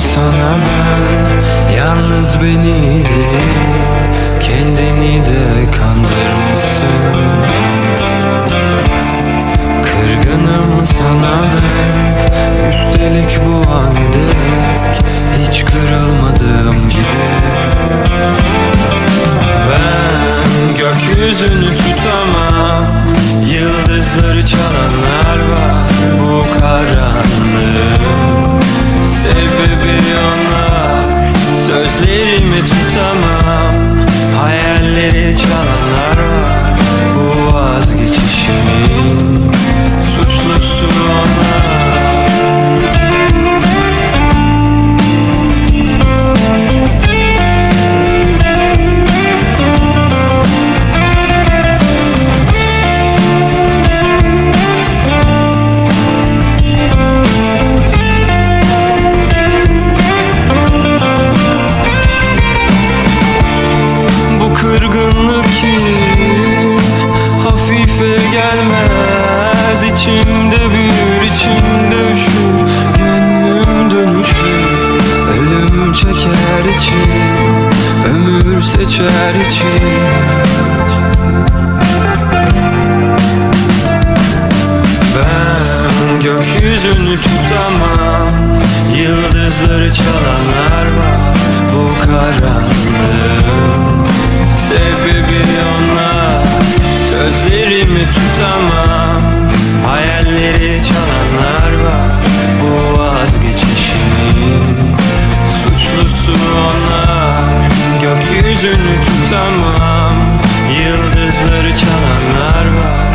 sana ben Yalnız beni değil Kendini de kandırmışsın. Kırgınım sana ben Üstelik bu an Hiç kırılmadığım gibi Ben gökyüzünü tutamam Yıldızları çalanlar tutamam. Hayalleri çalanlar İçimde büyür, içimde üşür. Gönlüm dönüşür Ölüm çeker için. Ömür seçer için. Ben gökyüzünü tutamam. Yıldızları çalanlar var onlar Gökyüzünü tutamam Yıldızları çalanlar var.